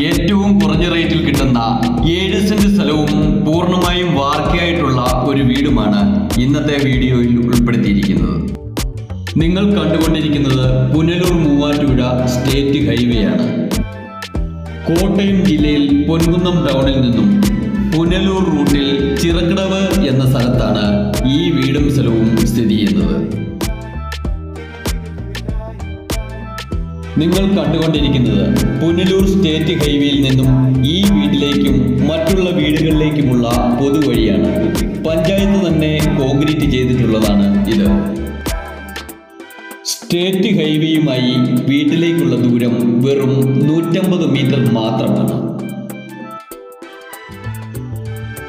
ഏറ്റവും കുറഞ്ഞ റേറ്റിൽ കിട്ടുന്ന ഏഴ് സെന്റ് സ്ഥലവും പൂർണമായും വാർക്കയായിട്ടുള്ള ഒരു വീടുമാണ് ഇന്നത്തെ വീഡിയോയിൽ ഉൾപ്പെടുത്തിയിരിക്കുന്നത്. നിങ്ങൾ കണ്ടുകൊണ്ടിരിക്കുന്നത് പുനലൂർ മൂവാറ്റുപുഴ സ്റ്റേറ്റ് ഹൈവേ ആണ്. കോട്ടയം ജില്ലയിൽ പൊൻകുന്നം ടൗണിൽ നിന്നും പുനലൂർ റൂട്ടിൽ ചിറക്കടവ് എന്ന സ്ഥലത്താണ് ഈ വീടും സ്ഥലവും സ്ഥിതി ചെയ്യുന്നത്. നിങ്ങൾ കണ്ടുകൊണ്ടിരിക്കുന്നത് പുനലൂർ സ്റ്റേറ്റ് ഹൈവേയിൽ നിന്നും ഈ വീട്ടിലേക്കും മറ്റുള്ള വീടുകളിലേക്കുമുള്ള പൊതുവഴിയാണ്. പഞ്ചായത്ത് തന്നെ കോൺക്രീറ്റ് ചെയ്തിട്ടുള്ളതാണ് ഇത്. സ്റ്റേറ്റ് ഹൈവേയുമായി വീട്ടിലേക്കുള്ള ദൂരം വെറും നൂറ്റമ്പത് മീറ്റർ മാത്രമാണ്.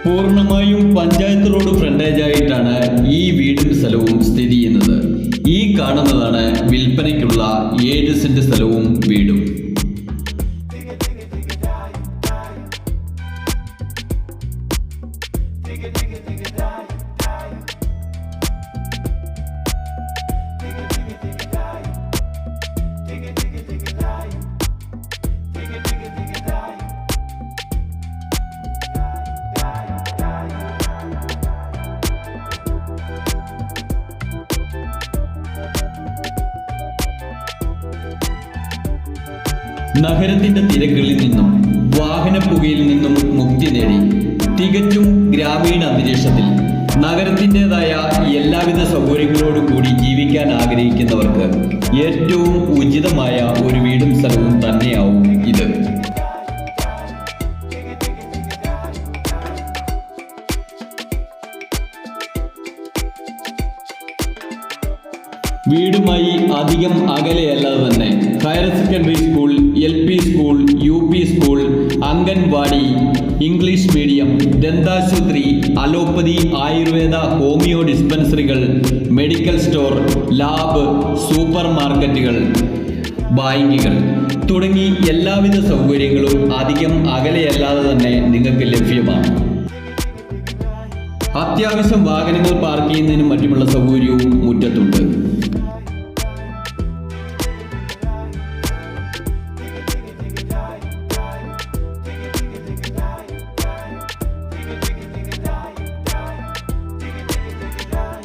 പൂർണമായും പഞ്ചായത്ത് റോഡ് ഫ്രണ്ടേജായിട്ടാണ് ഈ വീടും സ്ഥലവും സ്ഥിതി ചെയ്യുന്നത്. ഈ കാണുന്നതാണ് വിൽപ്പനയ്ക്കുള്ള ഏഴ് സ്ഥലവും വീടും. നഗരത്തിന്റെ തിരക്കുകളിൽ നിന്നും വാഹന പുകയിൽ നിന്നും മുക്തി നേടി. തികച്ചും ഗ്രാമീണ അന്തരീക്ഷത്തിൽ നഗരത്തിന്റെതായ എല്ലാവിധ സൗകര്യങ്ങളോടും കൂടി ജീവിക്കാൻ ആഗ്രഹിക്കുന്നവർക്ക് ഏറ്റവും ഉചിതമായ ഒരു വീടും സ്ഥലവും തന്നെയാവും. വീടുമായി അധികം അകലെയല്ലാതെ തന്നെ. Higher secondary school L P school U P school anganwadi English medium ദന്താശുപത്രി allopathy Ayurveda homeo ഡിസ്പെൻസറികൾ മെഡിക്കൽ സ്റ്റോർ ലാബ് സൂപ്പർ മാർക്കറ്റുകൾ ബാങ്കുകൾ തുടങ്ങി എല്ലാവിധ സൗകര്യങ്ങളും അധികം അകലെയല്ലാതെ തന്നെ നിങ്ങൾക്ക് ലഭ്യമാണ്. അത്യാവശ്യം വാഹനങ്ങൾ പാർക്ക് ചെയ്യുന്നതിനും മറ്റുമുള്ള സൗകര്യവും മുറ്റത്തുണ്ട്.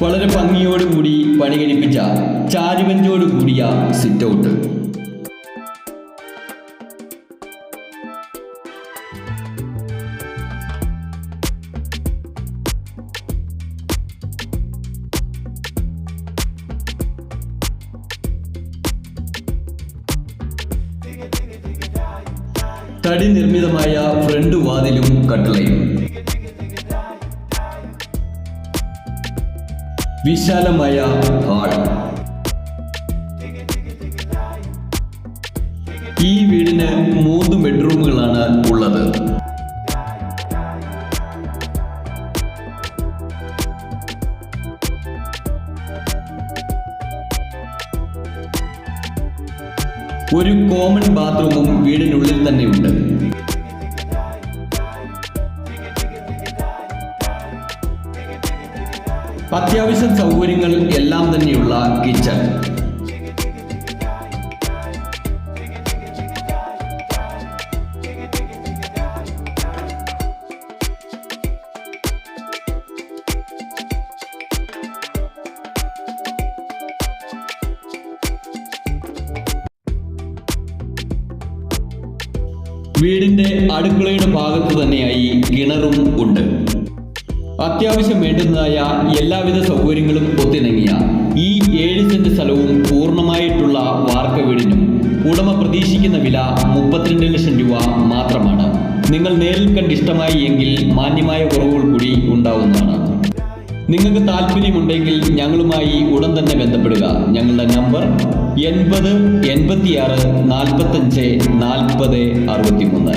വളരെ ഭംഗിയോടുകൂടി പണി കഴിപ്പിച്ച ചാരുവഞ്ചോട് കൂടിയ സിറ്റ് ഔട്ട് തടി നിർമ്മിതമായ ഫ്രണ്ട് വാതിലും കട്ടളയും. വിശാലമായ ഹാൾ. ഈ വീടിന് മൂന്ന് ബെഡ്റൂമുകളാണ് ഉള്ളത്. ഒരു കോമൺ ബാത്റൂമും വീടിനുള്ളിൽ തന്നെയുണ്ട്. അത്യാവശ്യം സൗകര്യങ്ങൾ എല്ലാം തന്നെയുള്ള കിച്ചൺ. വീടിന്റെ അടുക്കളയുടെ ഭാഗത്ത് തന്നെയായി കിണറും ഉണ്ട്. അത്യാവശ്യം വേണ്ടുന്നതായ എല്ലാവിധ സൗകര്യങ്ങളും ഒത്തിണങ്ങിയ ഈ ഏഴ് സെന്റ് സ്ഥലവും പൂർണമായിട്ടുള്ള വാർക്ക വീടിനും ഉടമ പ്രതീക്ഷിക്കുന്ന വില മുപ്പത്തിരണ്ട് ലക്ഷം രൂപ മാത്രമാണ്. നിങ്ങൾ നേരിൽ കണ്ട് ഇഷ്ടമായി എങ്കിൽ മാന്യമായ കുറവുകൾ കൂടി ഉണ്ടാവുന്നതാണ്. നിങ്ങൾക്ക് താല്പര്യമുണ്ടെങ്കിൽ ഞങ്ങളുമായി ഉടൻ തന്നെ ബന്ധപ്പെടുക. ഞങ്ങളുടെ നമ്പർ എൺപത് എൺപത്തിയാറ് നാൽപ്പത്തഞ്ച് നാൽപ്പത് അറുപത്തിമൂന്ന്.